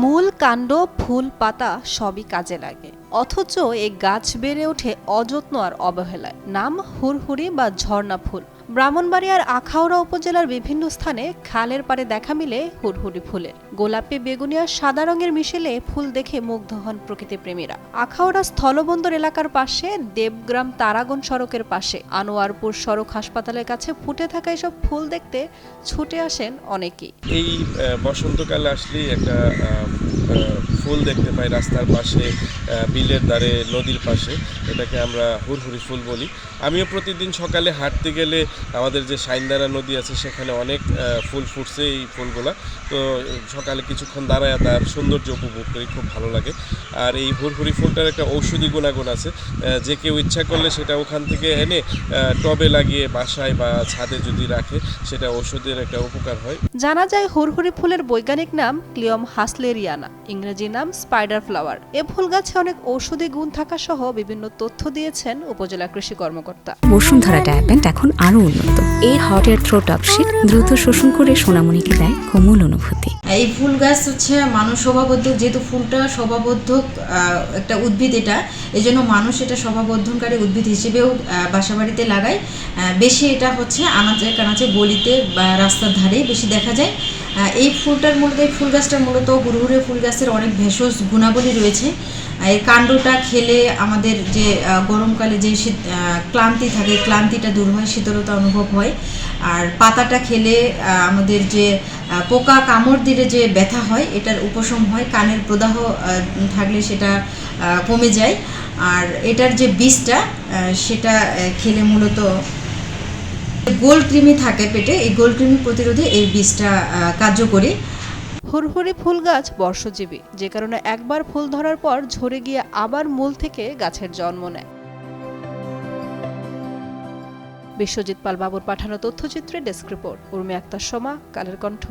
মূল কাণ্ড ফুল পাতা সবই কাজে লাগে। অথচ এই গাছ বেড়ে ওঠে অযত্ন আর অবহেলায়। নাম হুরহুরি বা ঝর্ণা ফুল। ব্রাহ্মণবাড়িয়ার আখাউড়া উপজেলার বিভিন্ন স্থানে খালের পাড়ে দেখা মিলে হুরহুরি ফুলের। গোলাপি, বেগুনি আর সাদা রঙের মিশেলে ফুল দেখে মুগ্ধ হন প্রকৃতিপ্রেমীরা। আখাউড়া স্থলবন্দর এলাকার পাশে দেবগ্রাম তারাগন সড়কের পাশে। আনোয়ারপুর সড়ক হাসপাতালের কাছে ফুটে থাকা এসব ফুল দেখতে ছুটে আসেন অনেকেই। এই বসন্তকালে আসলেই একটা ফুল দেখতে পাই রাস্তার পাশে বিলের ধারে, নদীর পাশে। এটাকে আমরা হুরহুরি ফুল বলি। আমিও প্রতিদিন সকালে হাঁটতে গেলে আমাদের যে সাইনদারা নদী আছে, সেখানে অনেক ফুল ফুটছে এই ফুলগুলা। তো সকালে কিছুক্ষণ দাঁড়ায় তার সৌন্দর্য উপভোগ করি, খুব ভালো লাগে। আর এই হুরহুরি ফুলটার একটা ঔষধি গুণাগুণ আছে যে কেউ ইচ্ছা করলে সেটা ওখান থেকে এনে টবে লাগিয়ে বাসায় বা ছাদে যদি রাখে, সেটা ঔষধের একটা উপকার হয়। জানা যায় হুরহুরি ফুলের বৈজ্ঞানিক নাম ক্লিয়ম হাসলেরিয়ানা। ইংরেজি নাম স্পাইডার ফ্লাওয়ার। এ ফুল গাছে অনেক ঔষধি গুণ থাকা সহ বিভিন্ন তথ্য দিয়েছেন উপজেলা কৃষি কর্মকর্তা। বসুন্ধরা ডায়াপেন্ট এখন আরও উন্নত। এই হট এয়ার থ্রো টপশিট দ্রুত শোষণ করে সোনামণিকে দেয় কোমল অনুভূতি। এই ফুল গাছ হচ্ছে মানুষ শোভাবর্ধক যেহেতু ফুলটা আহ, একটা উদ্ভিদ এটা এই জন্য মানুষ এটা শোভাবর্ধনকারী উদ্ভিদ হিসেবেও বাসা বাড়িতে লাগায়। আহ, বেশি এটা হচ্ছে আনাচে কানাচে গলিতে বা রাস্তার ধারে বেশি দেখা যায়। এই ফুলটার মূলত, এই ফুল গাছটার মূলত হুড়হুড়ে ফুল গাছের অনেক ভেষজ গুণাবলী রয়েছে। এর কাণ্ডটা খেলে আমাদের যে গরমকালে যে শীত ক্লান্তি থাকে, ক্লান্তিটা দূর হয়, শীতলতা অনুভব হয়। আর পাতাটা খেলে আমাদের যে পোকা কামড় দিলে যে ব্যথা হয়, এটার উপশম হয়, কানের প্রদাহ থাকলে সেটা কমে যায়। আর এটার যে বীজটা সেটা খেলে মূলত গোল কৃমি থাকে পেটে, এই গোল্ড কৃমি প্রতিরোধে এই বীজটা কার্যকরী। হুরহুরি ফুল গাছ বর্ষজীবী, যে কারণে একবার ফুল ধরার পর ঝরে গিয়ে আবার মূল থেকে গাছের জন্ম নেয়। বিশ্বজিৎ পাল বাবুর পাঠানো তথ্যচিত্রে ডেস্ক রিপোর্ট, উর্মি আক্তার সোমা, কালের কণ্ঠ।